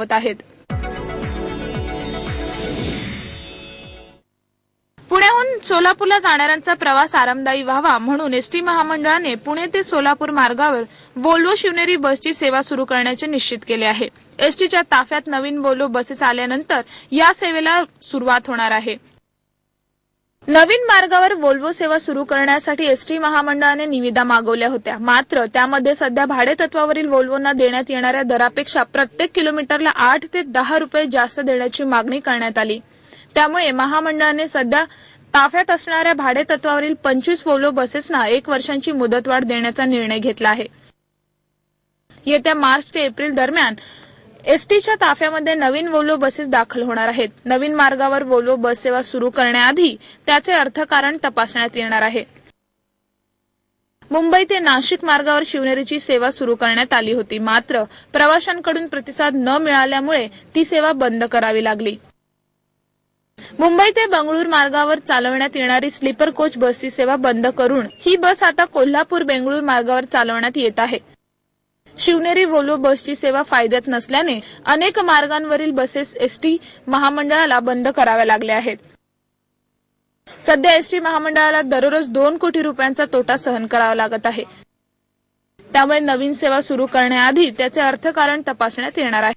होत आहेत. पुण्याहून सोलापूरला जाणाऱ्यांचा प्रवास आरामदायी व्हावा म्हणून एसटी महामंडळाने पुणे ते सोलापूर मार्गावर वोल्वो शिवनेरी बसची सेवा सुरू करण्याचे निश्चित केले आहे. एसटीच्या ताफ्यात नवीन वोल्वो बसेस आल्यानंतर या सेवेला सुरुवात होणार आहे. नवीन मार्गावर वोल्वो सेवा सुरू करण्यासाठी एसटी महामंडळाने निविदा मागवल्या होत्या. मात्र त्यामध्ये सध्या भाडेतत्वावरील वोल्वोंना देण्यात येणाऱ्या दरापेक्षा प्रत्येक किलोमीटरला आठ ते दहा रुपये जास्त देण्याची मागणी करण्यात आली. त्यामुळे महामंडळाने सध्या ताफ्यात असणाऱ्या भाडेतत्वावरील पंचवीस वोल्वो बसेसना एक वर्षांची मुदतवाढ देण्याचा निर्णय घेतला आहे. येत्या मार्च ते एप्रिल दरम्यान एसटीच्या ताफ्यामध्ये नवीन वोल्वो बसेस दाखल होणार आहेत. नवीन मार्गावर वोल्वो बस सेवा सुरू करण्याआधी त्याचे अर्थकारण तपासण्यात येणार आहे. मुंबई ते नाशिक मार्गावर शिवनेरीची सेवा सुरू करण्यात आली होती. मात्र प्रवाशांकडून प्रतिसाद न मिळाल्यामुळे ती सेवा बंद करावी लागली. मुंबई ते बंगळूर मार्गावर चालवण्यात येणारी स्लीपर कोच बसची सेवा बंद करून ही बस आता कोल्हापूर बेंगळूर मार्गावर चालवण्यात येत आहे. शिवनेरी वोल्वो बसची सेवा फायद्यात नसल्याने अनेक मार्गांवरील बसेस एसटी महामंडळाला बंद कराव्या लागल्या आहेत. सध्या एसटी महामंडळाला दररोज दोन कोटी रुपयांचा तोटा सहन करावा लागत आहे. त्यामुळे नवीन सेवा सुरू करण्याआधी त्याचे अर्थकारण तपासण्यात येणार आहे.